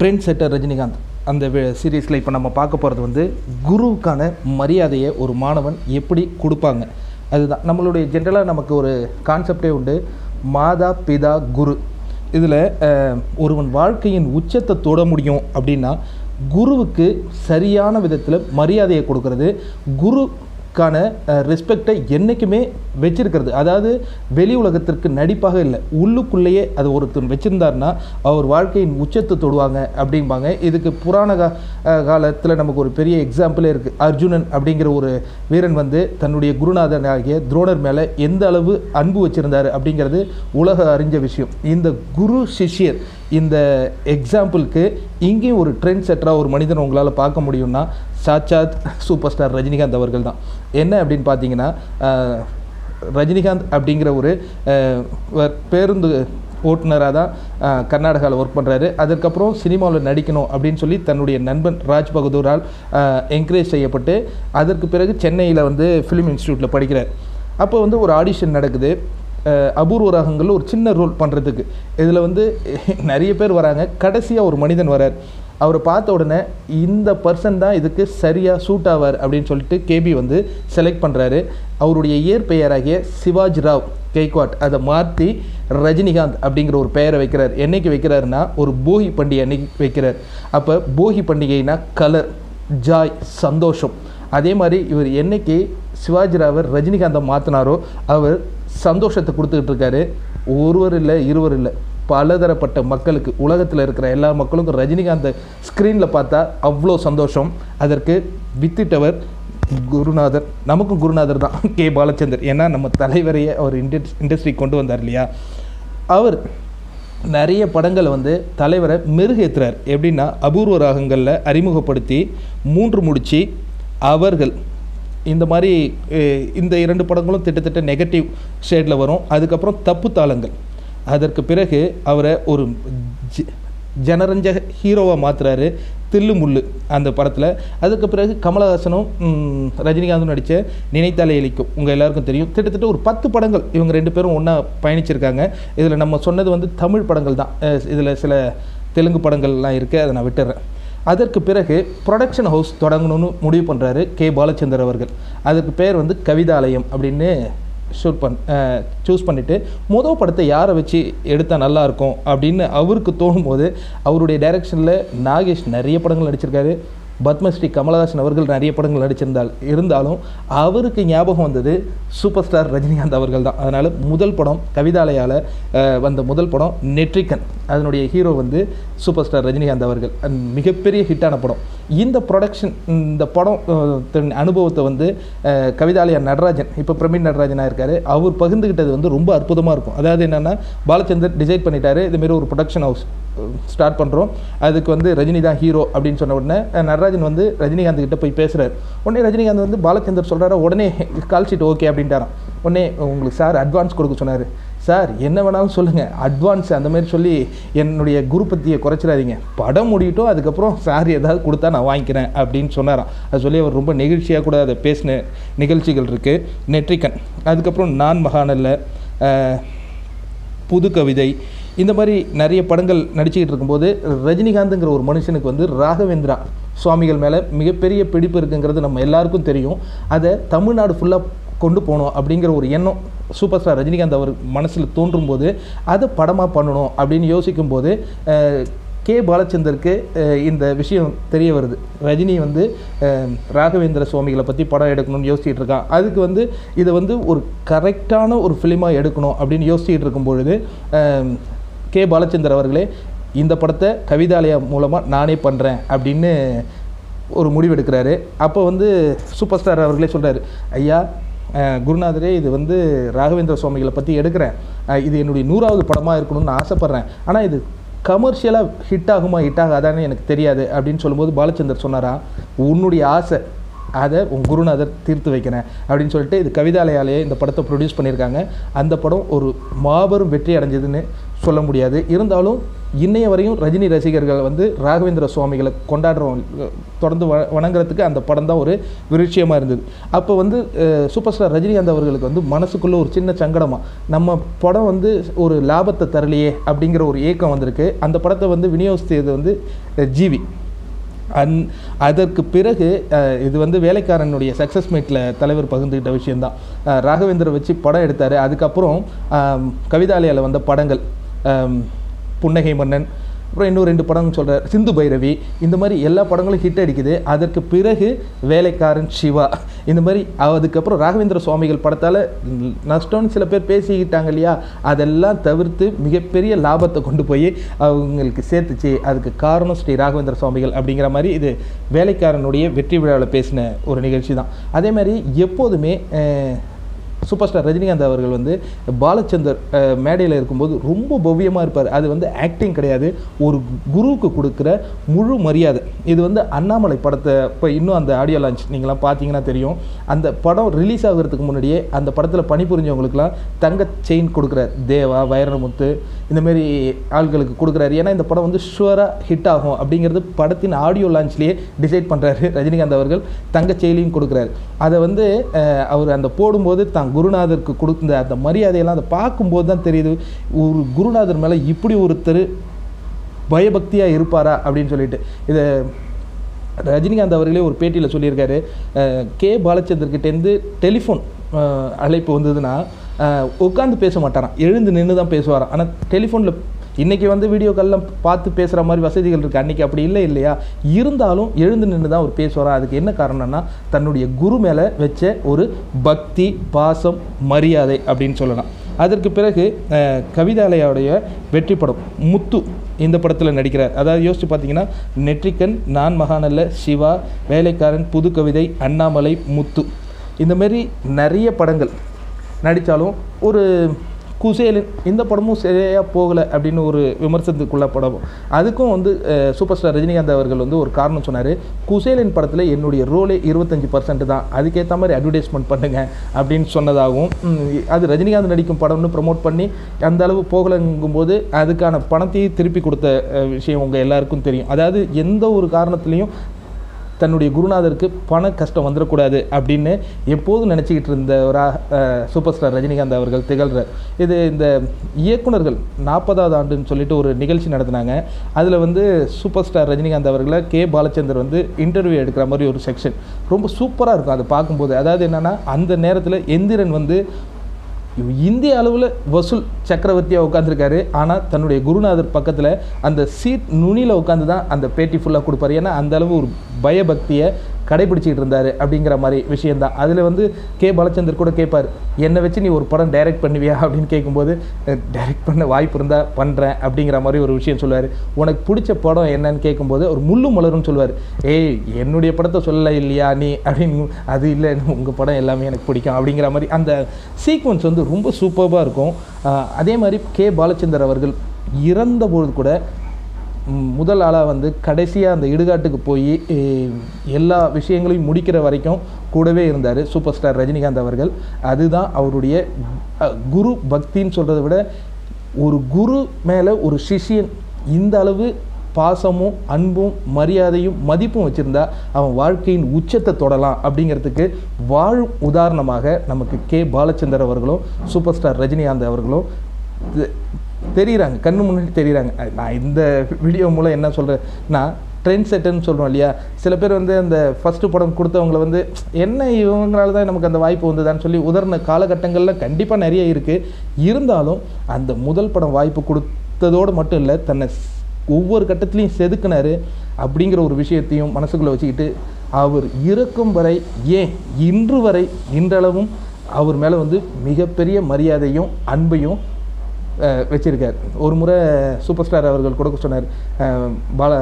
Trend செட்டர் Rajinikanth. அந்த சீரீஸில் இப்போ நம்ம பார்க்க போகிறது வந்து குருவுக்கான மரியாதையை ஒரு மாணவன் எப்படி கொடுப்பாங்க? அதுதான். நம்மளுடைய ஜென்ரலாக நமக்கு ஒரு கான்செப்டே உண்டு. மாதா பிதா குரு. இதில் ஒருவன் வாழ்க்கையின் உச்சத்தை தொட முடியும் அப்படின்னா குருவுக்கு சரியான விதத்தில் மரியாதையை கொடுக்கறது. கான ரெஸ்பெக்டை என்றைக்குமே வச்சிருக்கிறது. அதாவது வெளி உலகத்திற்கு நடிப்பாக இல்லை. உள்ளுக்குள்ளேயே அது ஒருத்தர் வச்சுருந்தார்னா அவர் வாழ்க்கையின் உச்சத்தை தொடுவாங்க அப்படிம்பாங்க. இதுக்கு புராண கா காலத்தில் நமக்கு ஒரு பெரிய எக்ஸாம்பிளே இருக்குது அர்ஜுனன் அப்படிங்கிற ஒரு வீரன் வந்து தன்னுடைய குருநாதன் ஆகிய துரோணர் மேலே எந்த அளவு அன்பு வச்சுருந்தார் அப்படிங்கிறது உலக அறிஞ்ச விஷயம். இந்த குரு சிஷ்யர் இந்த எக்ஸாம்பிளுக்கு இங்கேயும் ஒரு ட்ரெண்ட் செட்டராக ஒரு மனிதன் உங்களால் பார்க்க முடியும்னா சாட்சாத் சூப்பர் ஸ்டார் ரஜினிகாந்த் அவர்கள் தான். என்ன அப்படின்னு பார்த்தீங்கன்னா ரஜினிகாந்த் அப்படிங்கிற ஒரு பேருந்து ஓட்டுநராக தான் கர்நாடகாவில் ஒர்க் பண்ணுறாரு அதுக்கப்புறம் சினிமாவில் நடிக்கணும் அப்படின்னு சொல்லி தன்னுடைய நண்பன் ராஜ் பகதூரால் என்கரேஜ் செய்யப்பட்டு அதற்கு பிறகு சென்னையில் வந்து ஃபிலிம் இன்ஸ்டியூட்டில் படிக்கிறார். அப்போ வந்து ஒரு ஆடிஷன் நடக்குது. அபூர்வ ராகங்களில் ஒரு சின்ன ரோல் பண்ணுறதுக்கு இதில் வந்து நிறைய பேர் வராங்க. கடைசியாக ஒரு மனிதன் வரார். அவரை பார்த்த உடனே இந்த பர்சன் தான் இதுக்கு சரியாக சூட் ஆவார் அப்படின்னு சொல்லிட்டு கேபி வந்து செலக்ட் பண்ணுறாரு அவருடைய இயற்பெயராகிய சிவாஜ் ராவ் கெய்க்வாட் அதை மாற்றி ரஜினிகாந்த் அப்படிங்கிற ஒரு பெயரை வைக்கிறார். என்னைக்கு வைக்கிறாருன்னா ஒரு போகி பண்டிகை அன்னைக்கு வைக்கிறார். அப்போ போகி பண்டிகைனா கலர் ஜாய் சந்தோஷம். அதே மாதிரி இவர் என்னைக்கு சிவாஜிராவர் ரஜினிகாந்தை மாற்றினாரோ அவர் சந்தோஷத்தை கொடுத்துக்கிட்டு இருக்காரு. ஒருவர் இல்லை இருவர் இல்லை. பலதரப்பட்ட மக்களுக்கு உலகத்தில் இருக்கிற எல்லா மக்களுக்கும் ரஜினிகாந்தை ஸ்க்ரீனில் பார்த்தா அவ்வளோ சந்தோஷம். அதற்கு வித்திட்டவர் குருநாதர். நமக்கும் குருநாதர் தான் கே பாலச்சந்தர். ஏன்னா நம்ம தலைவரையே அவர் இண்டஸ் இண்டஸ்ட்ரி கொண்டு வந்தார் இல்லையா? அவர் நிறைய படங்களை வந்து தலைவரை மெருகேற்றுறார் எப்படின்னா அபூர்வ ராகங்களில் அறிமுகப்படுத்தி மூன்று முடித்து அவர்கள் இந்த மாதிரி இந்த இரண்டு படங்களும் திட்டத்தட்ட நெகட்டிவ் ஷேடில் வரும். அதுக்கப்புறம் தப்பு தாளங்கள். அதற்கு பிறகு அவரை ஒரு ஜ- ஜனரஞ்ச ஹீரோவாக மாற்றுறாரு தில்லு முள்ளு அந்த படத்தில். அதுக்கு பிறகு கமலஹாசனும் ரஜினிகாந்தும் நடித்த நினைத்தாலே இழிக்கும். உங்கள் எல்லாருக்கும் தெரியும். கிட்டத்தட்ட ஒரு பத்து படங்கள் இவங்க ரெண்டு பேரும் ஒன்றா பயணிச்சிருக்காங்க. இதில் நம்ம சொன்னது வந்து தமிழ் படங்கள் தான். இதில் சில தெலுங்கு படங்கள்லாம் இருக்குது அதை நான் விட்டுறேன். அதற்கு பிறகு ப்ரொடக்ஷன் ஹவுஸ் தொடங்கணும்னு முடிவு பண்ணுறாரு கே. பாலச்சந்தர் அவர்கள். அதுக்கு பேர் வந்து கவிதாலயம் அப்படின்னு ஷூட் பண் சூஸ் பண்ணிவிட்டு முதல் படத்தை யாரை வச்சு எடுத்தால் நல்லாயிருக்கும் அப்படின்னு அவருக்கு தோணும்போது அவருடைய டைரெக்ஷனில் நாகேஷ் நிறைய படங்கள் நடிச்சிருக்காரு. பத்மஸ்ரீ கமலஹாசன் அவர்கள் நிறைய படங்கள் நடிச்சிருந்தால் இருந்தாலும் அவருக்கு ஞாபகம் வந்தது சூப்பர் ஸ்டார் ரஜினிகாந்த் அவர்கள் தான். அதனால் முதல் படம் கவிதாலயால் வந்த முதல் படம் நெட்ரிக்கன் அதனுடைய ஹீரோ வந்து சூப்பர் ஸ்டார் ரஜினிகாந்த் அவர்கள் மிகப்பெரிய ஹிட்டான படம். இந்த ப்ரொடக்ஷன் இந்த படம் அனுபவத்தை வந்து கவிதாலயா நடராஜன் இப்போ பிரமீன் நடராஜனாக இருக்கார். அவர் பகிர்ந்துக்கிட்டது வந்து ரொம்ப அற்புதமாக இருக்கும். அதாவது என்னென்னா பாலச்சந்தர் டிசைட் பண்ணிட்டாரு இதுமாரி ஒரு ப்ரொடக்ஷன் ஹவுஸ் ஸ்டார்ட் பண்ணுறோம் அதுக்கு வந்து ரஜினி தான் ஹீரோ அப்படின்னு சொன்ன உடனே நடராஜன் வந்து ரஜினிகாந்த் கிட்டே போய் பேசுகிறார் உடனே ரஜினிகாந்த் வந்து பாலச்சந்தர் சொல்கிறாரு உடனே கால் ஷீட் ஓகே அப்படின்ட்டாரான் உடனே உங்களுக்கு சார் அட்வான்ஸ் கொடுக்க சொன்னார். சார் என்ன வேணாலும் சொல்லுங்கள் அட்வான்ஸ் அந்த மாதிரி சொல்லி என்னுடைய குரு பத்தியை குறைச்சிடாதீங்க. படம் முடியட்டும் அதுக்கப்புறம் சார் ஏதாவது கொடுத்தா நான் வாங்கிக்கிறேன் அப்படின்னு சொன்னாராம். அது சொல்லி அவர் ரொம்ப நெகிழ்ச்சியாக கூட அதை பேசின நிகழ்ச்சிகள் இருக்குது நெற்றிக்கன் அதுக்கப்புறம் நான் மகானல்ல புது கவிதை. இந்த மாதிரி நிறைய படங்கள் நடிச்சுக்கிட்டு இருக்கும்போது ரஜினிகாந்துங்கிற ஒரு மனுஷனுக்கு வந்து ராகவேந்திரா சுவாமிகள் மேலே மிகப்பெரிய பிடிப்பு இருக்குங்கிறது நம்ம எல்லாருக்கும் தெரியும். அதை தமிழ்நாடு ஃபுல்லாக கொண்டு போகணும் அப்படிங்கிற ஒரு எண்ணம் சூப்பர் ஸ்டார் ரஜினிகாந்த் அவர் மனசில் தோன்றும் போது அதை படமாக பண்ணணும் அப்படின்னு யோசிக்கும் போது கே. பாலச்சந்தருக்கு இந்த விஷயம் தெரிய வருது. ரஜினி வந்து ராகவேந்திர சுவாமிகளை பற்றி படம் எடுக்கணும்னு யோசிச்சுட்டு இருக்கான். அதுக்கு வந்து இதை வந்து ஒரு கரெக்டான ஒரு ஃபிலிமாக எடுக்கணும் அப்படின்னு யோசிச்சுட்டு இருக்கும் பொழுது கே. பாலச்சந்தர் அவர்களே இந்த படத்தை கவிதாலயா மூலமாக நானே பண்ணுறேன் அப்படின்னு ஒரு முடிவெடுக்கிறாரு. அப்போ வந்து சூப்பர் ஸ்டார் அவர்களே சொல்கிறாரு ஐயா குருநாதரே இது வந்து ராகவேந்திர சுவாமிகளை பற்றி எடுக்கிறேன். இது என்னுடைய நூறாவது படமாக இருக்கணும்னு ஆசைப்பட்றேன். ஆனால் இது கமர்ஷியலாக ஹிட் ஆகுமா ஹிட் ஆகாதான்னு எனக்கு தெரியாது அப்படின்னு சொல்லும்போது பாலச்சந்தர் சொன்னாரா உன்னுடைய ஆசை அதை உன் குருநாதர் தீர்த்து வைக்கிறேன். அப்படின்னு சொல்லிட்டு இது கவிதாலயாலேயே இந்த படத்தை ப்ரொடியூஸ் பண்ணியிருக்காங்க. அந்த படம் ஒரு மாபெரும் வெற்றி அடைஞ்சதுன்னு சொல்ல முடியாது. இருந்தாலும் இன்னைய வரையும் ரஜினி ரசிகர்கள் வந்து ராகவேந்திர சுவாமிகளை கொண்டாடுறோம் தொடர்ந்து வ வணங்குறதுக்கு அந்த படம் தான் ஒரு விருட்சியமாக இருந்தது. அப்போ வந்து சூப்பர் ஸ்டார் ரஜினிகாந்த் அவர்களுக்கு வந்து மனசுக்குள்ளே ஒரு சின்ன சங்கடமாக நம்ம படம் வந்து ஒரு லாபத்தை தரலையே அப்படிங்கிற ஒரு ஏக்கம் வந்திருக்கு. அந்த படத்தை வந்து விநியோகித்தது வந்து ஜீவி ஜிவி. அந் அதற்கு பிறகு இது வந்து வேலைக்காரனுடைய சக்ஸஸ் மீட்டில் தலைவர் பகிர்ந்துக்கிட்ட விஷயந்தான் அஹ், ராகவேந்தரை வச்சு படம் எடுத்தார். அதுக்கப்புறம் கவிதாலயாவில் வந்த படங்கள் புன்னகை மன்னன். அப்புறம் இன்னும் ரெண்டு படம் சொல்கிறார் சிந்து பைரவி. இந்த மாதிரி எல்லா படங்களும் ஹிட் அடிக்குது. அதற்கு பிறகு வேலைக்காரன் சிவா. இந்த மாதிரி அதுக்கப்புறம் ராகவேந்திர சுவாமிகள் படத்தால் நஷ்டம்னு சில பேர் பேசிக்கிட்டாங்க இல்லையா? அதெல்லாம் தவிர்த்து மிகப்பெரிய லாபத்தை கொண்டு போய் அவங்களுக்கு சேர்த்துச்சு. அதுக்கு காரணம் ஸ்ரீ ராகவேந்திர சுவாமிகள் அப்படிங்கிற மாதிரி இது வேலைக்காரனுடைய வெற்றி விழாவில் பேசின ஒரு நிகழ்ச்சி தான் அதே மாதிரி எப்போதுமே சூப்பர் ஸ்டார் ரஜினிகாந்த் அவர்கள் வந்து பாலச்சந்தர் மேடையில் இருக்கும்போது ரொம்ப பவ்யமாக இருப்பார். அது வந்து ஆக்டிங் கிடையாது. ஒரு குருவுக்கு கொடுக்குற முழு மரியாதை. இது வந்து அண்ணாமலை படத்தை இப்போ இன்னும் அந்த ஆடியோ லான்ச் நீங்களாம் பார்த்தீங்கன்னா தெரியும். அந்த படம் ரிலீஸ் ஆகிறதுக்கு முன்னாடியே அந்த படத்தில் பணிபுரிஞ்சவங்களுக்குலாம் தங்க செயின் கொடுக்குறார். தேவா வைரமுத்து இந்தமாரி ஆள்களுக்கு கொடுக்குறாரு. ஏன்னா இந்த படம் வந்து ஷுவராக ஹிட் ஆகும் அப்படிங்கிறது படத்தின் ஆடியோ லான்ச்லேயே டிசைட் பண்ணுறாரு ரஜினிகாந்த் அவர்கள். தங்க செயலியும் கொடுக்குறாரு. அதை வந்து அவர் அந்த போடும்போது தான் குருநாதருக்கு கொடுத்த அந்த மரியாதையெல்லாம் அதை பார்க்கும்போது தான் தெரியுது ஒரு குருநாதர் மேலே இப்படி ஒருத்தர் பயபக்தியாக இருப்பாரா அப்படின்னு சொல்லிட்டு. இதை ரஜினிகாந்த் அவர்களே ஒரு பேட்டியில் சொல்லியிருக்காரு. கே பாலச்சந்தர்கிட்டேருந்து டெலிஃபோன் அழைப்பு வந்ததுன்னா உட்காந்து பேச மாட்டாராம். எழுந்து நின்று தான் பேசுவாராம். ஆனால் டெலிஃபோனில் இன்றைக்கி வந்து வீடியோ கால்லாம் பார்த்து பேசுகிற மாதிரி வசதிகள் இருக்குது அன்றைக்கி அப்படி இல்லை இல்லையா? இருந்தாலும் எழுந்து நின்று தான் அவர் பேசுவாராம் அதுக்கு என்ன காரணம்னா தன்னுடைய குரு மேலே வச்ச ஒரு பக்தி பாசம் மரியாதை அப்படின்னு சொல்லலாம். அதற்கு பிறகு கவிதாலயாவுடைய வெற்றி படம் முத்து இந்த படத்தில் நடிக்கிறார். அதாவது யோசித்து பார்த்தீங்கன்னா நெற்றிக்கன் நான் மகாநல்ல சிவா வேலைக்காரன் புது கவிதை அண்ணாமலை முத்து. இந்தமாரி நிறைய படங்கள் நடித்தாலும் ஒரு குசேலன் இந்த படமும் சரியாக போகலை அப்படின்னு ஒரு விமர்சனத்துக்குள்ள படம். அதுக்கும் வந்து சூப்பர் ஸ்டார் ரஜினிகாந்த் அவர்கள் வந்து ஒரு காரணம் சொன்னார். குசேலின் படத்தில் என்னுடைய ரோலே இருபத்தஞ்சி பர்சன்ட் தான். அதுக்கேற்ற மாதிரி அட்வர்டைஸ்மெண்ட் பண்ணுங்க அப்படின்னு சொன்னதாகவும் அது ரஜினிகாந்த் நடிக்கும் படம்னு ப்ரமோட் பண்ணி அந்த அளவு போகலைங்கும்போது அதுக்கான பணத்தையும் திருப்பி கொடுத்த விஷயம் உங்கள் எல்லாருக்கும் தெரியும். அதாவது எந்த ஒரு காரணத்துலேயும் தன்னுடைய குருநாதருக்கு பண கஷ்டம் வந்துடக்கூடாது அப்படின்னு எப்போதும் நினச்சிக்கிட்டு இருந்த ஒரு சூப்பர் ஸ்டார் ரஜினிகாந்த் அவர்கள் திகழ்கிறார் இது இந்த இயக்குனர்கள் நாற்பதாவது ஆண்டுன்னு சொல்லிட்டு ஒரு நிகழ்ச்சி நடத்தினாங்க. அதில் வந்து சூப்பர் ஸ்டார் ரஜினிகாந்த் அவர்களை கே. பாலச்சந்தர் வந்து இன்டர்வியூ எடுக்கிற மாதிரி ஒரு செக்ஷன் ரொம்ப சூப்பராக இருக்கும். அதை பார்க்கும்போது அதாவது என்னென்னா அந்த நேரத்தில் எந்திரன் வந்து இந்திய அளவில் வசூல் சக்கரவர்த்தியாக உட்காந்துருக்காரு ஆனால் தன்னுடைய குருநாதர் பக்கத்தில் அந்த சீட் நுனியில் உட்காந்து தான் அந்த பேட்டி ஃபுல்லாக கொடுப்பாரு. ஏன்னா அந்த அளவு ஒரு பயபக்தியை கடைபிடிச்சிட்டு இருந்தார் அப்படிங்கிற மாதிரி விஷயந்தான் அதில் வந்து கே. பாலச்சந்தர் கூட கேட்பார் என்னை வச்சு நீ ஒரு படம் டைரக்ட் பண்ணுவியா? அப்படின்னு கேட்கும்போது டைரக்ட் பண்ண வாய்ப்பு இருந்தால் பண்ணுறேன் அப்படிங்கிற மாதிரி ஒரு விஷயம் சொல்லுவார். உனக்கு பிடிச்ச படம் என்னன்னு கேட்கும்போது ஒரு முள்ளு மலரும்னு சொல்லுவார். ஏய் என்னுடைய படத்தை சொல்லலை இல்லையா நீ? அப்படின்னு அது இல்லை உங்கள் படம் எல்லாமே எனக்கு பிடிக்கும் அப்படிங்கிற மாதிரி அந்த சீக்வன்ஸ் வந்து ரொம்ப சூப்பராக இருக்கும். அதே மாதிரி கே. பாலச்சந்தர் அவர்கள் இறந்தபோது கூட முதல் ஆளாக வந்து கடைசியாக அந்த இடுகாட்டுக்கு போய் எல்லா விஷயங்களையும் முடிக்கிற வரைக்கும் கூடவே இருந்தார் சூப்பர் ஸ்டார் ரஜினிகாந்த் அவர்கள். அதுதான் அவருடைய குரு பக்தின்னு சொல்கிறத விட ஒரு குரு மேலே ஒரு சிஷ்யன் இந்த அளவு பாசமும் அன்பும் மரியாதையும் மதிப்பும் வச்சுருந்தா அவன் வாழ்க்கையின் உச்சத்தை தொடலாம் அப்படிங்கிறதுக்கு வாழும் உதாரணமாக நமக்கு கே. பாலச்சந்தர் அவர்களும் சூப்பர் ஸ்டார் ரஜினிகாந்த் அவர்களும் தெரிகிறாங்க கண்ணு முன்னாடி தெரிகிறாங்க நான் இந்த வீடியோ மூலம் என்ன சொல்கிறேன்னா ட்ரெண்ட் செட்டுன்னு சொல்கிறோம் இல்லையா? சில பேர் வந்து அந்த ஃபஸ்ட்டு படம் கொடுத்தவங்கள வந்து என்ன இவங்களால தான் நமக்கு அந்த வாய்ப்பு வந்ததான்னு சொல்லி உதர்ன காலகட்டங்களில் கண்டிப்பாக நிறைய இருக்குது இருந்தாலும் அந்த முதல் படம் வாய்ப்பு கொடுத்ததோடு மட்டும் இல்லை தன்னை ஒவ்வொரு கட்டத்துலையும் செதுக்குனார் அப்படிங்கிற ஒரு விஷயத்தையும் மனசுக்குள்ளே வச்சுக்கிட்டு அவர் இறக்கும் வரை ஏன் இன்று வரை இன்றளவும் அவர் மேலே வந்து மிகப்பெரிய மரியாதையும் அன்பையும் வச்சுருக்கார். ஒரு முறை சூப்பர் ஸ்டார் அவர்கள் கூட சொன்னார். பால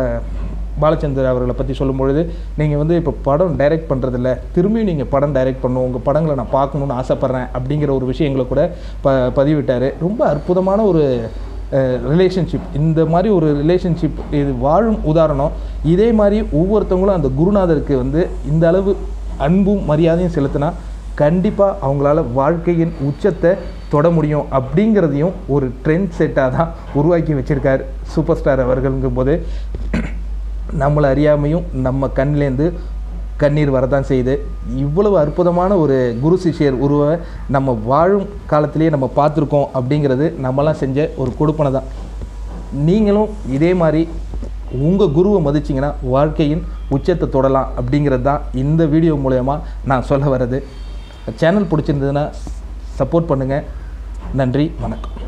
பாலச்சந்தர் அவர்களை பற்றி சொல்லும்பொழுது நீங்கள் வந்து இப்போ படம் டைரக்ட் பண்ணுறதில்ல திரும்பியும் நீங்கள் படம் டைரக்ட் பண்ணும் உங்கள் படங்களை நான் பார்க்கணுன்னு ஆசைப்பட்றேன் அப்படிங்கிற ஒரு விஷயங்களை கூட ப பதிவிட்டார். ரொம்ப அற்புதமான ஒரு ரிலேஷன்ஷிப் இந்த மாதிரி ஒரு ரிலேஷன்ஷிப் இது வாழும் உதாரணம். இதே மாதிரி ஒவ்வொருத்தவங்களும் அந்த குருநாதருக்கு வந்து இந்த அளவு அன்பும் மரியாதையும் செலுத்தினா கண்டிப்பாக அவங்களால வாழ்க்கையின் உச்சத்தை தொட முடியும் அப்படிங்கிறதையும் ஒரு ட்ரெண்ட் செட்டாக தான் உருவாக்கி வச்சுருக்கார் சூப்பர் ஸ்டார் அவர்களுங்கும் போது நம்மளை அறியாமையும் நம்ம கண்ணிலேருந்து கண்ணீர் வரதான் செய்யுது. இவ்வளவு அற்புதமான ஒரு குரு சிஷ்யர் உருவ நம்ம வாழும் காலத்திலேயே நம்ம பார்த்துருக்கோம் அப்படிங்கிறது நம்மலாம் செஞ்ச ஒரு கொடுப்பனை தான். நீங்களும் இதே மாதிரி உங்கள் குருவை மதிச்சிங்கன்னா வாழ்க்கையின் உச்சத்தை தொடலாம் அப்படிங்கிறது தான் இந்த வீடியோ மூலயமா நான் சொல்ல வர்றது. சேனல் பிடிச்சிருந்ததுன்னா சப்போர்ட் பண்ணுங்கள் நன்றி வணக்கம்.